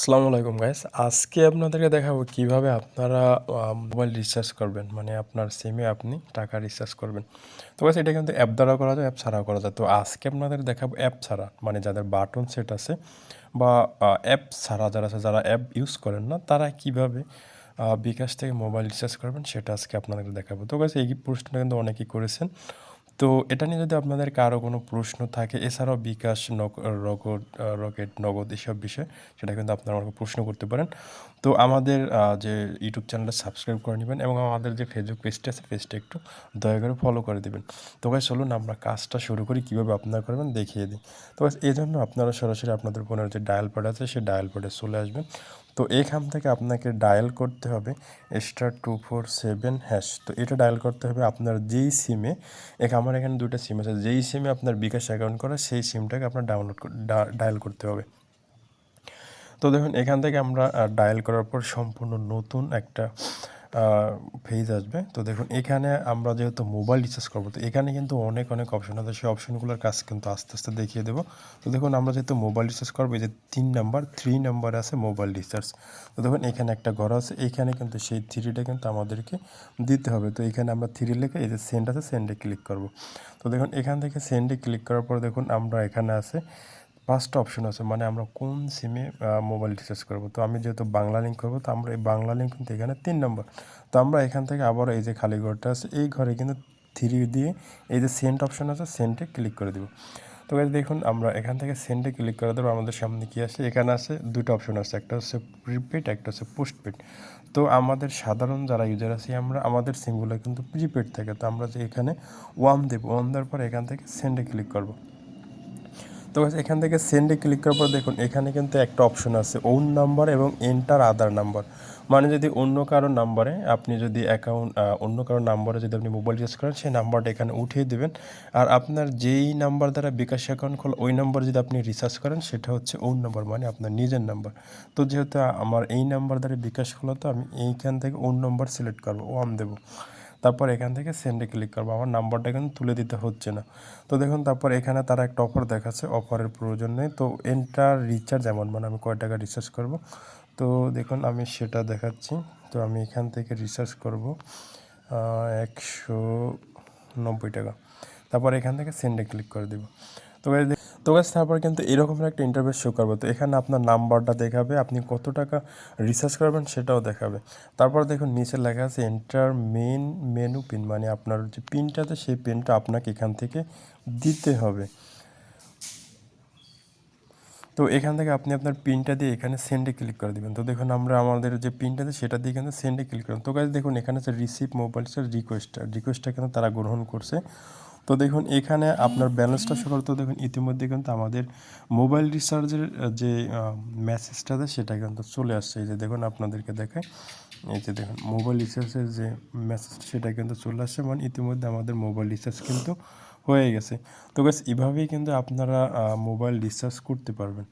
আসসালামু আলাইকুম গাইস আজকে আপনাদেরকে দেখাবো কীভাবে আপনারা মোবাইল রিচার্জ করবেন। মানে আপনার সিমে আপনি টাকা রিচার্জ করবেন। তো গাইস এটা কিন্তু অ্যাপ দ্বারা করা যায় অ্যাপ ছাড়াও করা যায়। তো আজকে আপনাদের দেখাবো অ্যাপ ছাড়া। মানে যাদের বাটন সেট আছে বা অ্যাপ ছাড়া যারা আছে, যারা অ্যাপ ইউজ করেন না, তারা কীভাবে বিকাশ থেকে মোবাইল রিচার্জ করবেন, সেটা আজকে আপনাদেরকে দেখাবো। তো গাইস এই প্রশ্নটা কিন্তু অনেকেই করেছেন। তো এটা নিয়ে যদি আপনাদের কারও কোনো প্রশ্ন থাকে, এছাড়াও বিকাশ রকট রকেট নগদ এসব বিষয়ে, সেটা কিন্তু আপনারা আমাকে প্রশ্ন করতে পারেন। তো আমাদের যে ইউটিউব চ্যানেলটা সাবস্ক্রাইব করে নেবেন এবং আমাদের যে ফেসবুক পেজটা আছে পেজটা একটু দয়া করে ফলো করে দেবেন। তো গাছ চলুন আমরা কাজটা শুরু করি, কীভাবে আপনারা করবেন দেখিয়ে দিই। তো এই জন্য আপনারা সরাসরি আপনাদের ফোনের যে ডায়াল প্যাড আছে, সেই ডায়াল প্যাডে চলে আসবেন। তো এখান থেকে আপনাকে ডায়াল করতে হবে star two four seven hash তো এটা ডায়াল করতে হবে আপনার যেই সিমে এক আমার এখানে দুটো সিম আছে। যেই সিমে আপনার বিকাশ অ্যাকাউন্ট করা, সেই সিমটাকে আপনার ডাউনলোড ডায়াল করতে হবে। তো দেখুন, এখান থেকে আমরা ডায়াল করার পর সম্পূর্ণ নতুন একটা পেজ আসবে। তো দেখুন, এখানে আমরা যেহেতু মোবাইল রিচার্জ করব, তো এখানে কিন্তু অনেক অনেক অপশন আছে। সেই অপশনগুলোর কাজ কিন্তু আস্তে আস্তে দেখিয়ে দেবো। তো দেখুন, আমরা যেহেতু মোবাইল রিচার্জ করব, এই যে তিন নাম্বার থ্রি নাম্বার আছে মোবাইল রিচার্জ তো দেখুন, এখানে একটা ঘর আছে, এখানে কিন্তু সেই থ্রিটা কিন্তু আমাদেরকে দিতে হবে। তো এখানে আমরা থ্রি লেখে, এই যে সেন্ড আছে সেন্ডে ক্লিক করব। তো দেখুন, এখান থেকে সেন্ডে ক্লিক করার পর দেখুন, আমরা এখানে আছে পাঁচটা অপশন আছে মানে আমরা কোন সিমে মোবাইল রিচার্জ করব। তো আমি যেহেতু বাংলা লিঙ্ক করব, তো আমরা এই বাংলা লিঙ্ক কিন্তু এখানে তিন নম্বর তো আমরা এখান থেকে আবার এই যে খালি ঘরটা আছে, এই ঘরে কিন্তু থ্রি দিয়ে এই যে সেন্ট অপশন আছে সেন্টে ক্লিক করে দিব। তো guys, দেখুন, আমরা এখান থেকে সেন্টে ক্লিক করে দেবো আমাদের সামনে কী আসে? এখানে আছে দুটো অপশন আছে, একটা হচ্ছে প্রিপেড একটা হচ্ছে পোস্টপেড তো আমাদের সাধারণ যারা ইউজার আছি, আমরা, আমাদের সিমগুলো কিন্তু প্রিপেড থাকে। তো আমরা যে এখানে ওয়ান দেবো ওয়ান দেওয়ার পর এখান থেকে সেন্টে ক্লিক করব। তো এখান থেকে সেন্ডে ক্লিক করার পর দেখুন, এখানে কিন্তু একটা অপশন আছে ওন নাম্বার এবং এন্টার আদার নাম্বার মানে যদি অন্য কারও নাম্বারে আপনি যদি অ্যাকাউন্ট অন্য কারও নাম্বারে যদি আপনি মোবাইল ইউজ করেন, সেই নাম্বারটা এখানে উঠিয়ে দেবেন। আর আপনার যেই নাম্বার দ্বারা বিকাশ অ্যাকাউন্ট খোলা, ওই নাম্বার যদি আপনি রিচার্জ করেন, সেটা হচ্ছে ওন নাম্বার মানে আপনার নিজের নাম্বার তো যেহেতু আমার এই নাম্বার দ্বারা বিকাশ খোলা, তো আমি এইখান থেকে ওন নাম্বার সিলেক্ট করব ওয়ান দেবো। তারপর এখান থেকে সেন্ডে ক্লিক করব। আমার নাম্বারটা কিন্তু তুলে দিতে হচ্ছে না। তো দেখুন, তারপর এখানে তারা একটা অফার দেখাচ্ছে। অফারের প্রয়োজন নেই। তো এন্টার রিচার্জ এমন মানে আমি কয় টাকা রিচার্জ করব? তো দেখুন, আমি সেটা দেখাচ্ছি। তো আমি এখান থেকে রিচার্জ করব একশো নব্বই টাকা। তারপর এখান থেকে সেন্ডে ক্লিক করে দেবো। তো তো গাছ তারপর কিন্তু এরকমের একটা ইন্টারভেস শো করব। তো এখানে আপনার নাম্বারটা দেখাবে, আপনি কত টাকা রিচার্জ করবেন সেটাও দেখাবে। তারপর দেখুন, নিচে লেখা আছে এন্টার মেন মেনু পিন মানে আপনার যে পিনটাতে সেই পিনটা আপনাকে এখান থেকে দিতে হবে। তো এখান থেকে আপনি আপনার পিনটা দিয়ে এখানে সেন্ডে ক্লিক করে দেবেন। তো দেখুন, আমরা আমাদের যে পিনটা আছে সেটা দিয়ে কিন্তু সেন্ডে ক্লিক করবেন তো গাছ দেখুন, এখানে আছে রিসিভ মোবাইল রিকোয়েস্ট রিকোয়েস্টটা কিন্তু তারা গ্রহণ করছে। তো দেখুন, এখানে আপনার ব্যালেন্সটা সকল, তো দেখুন, ইতিমধ্যে কিন্তু আমাদের মোবাইল রিচার্জের যে মেসেজটা আছে, সেটা কিন্তু চলে আসছে। এই যে দেখুন, আপনাদেরকে দেখায় এই যে দেখুন মোবাইল রিচার্জের যে মেসেজ সেটা কিন্তু চলে আসছে। মানে ইতিমধ্যে আমাদের মোবাইল রিচার্জ কিন্তু হয়ে গেছে। তো গাছ এভাবেই কিন্তু আপনারা মোবাইল রিচার্জ করতে পারবেন।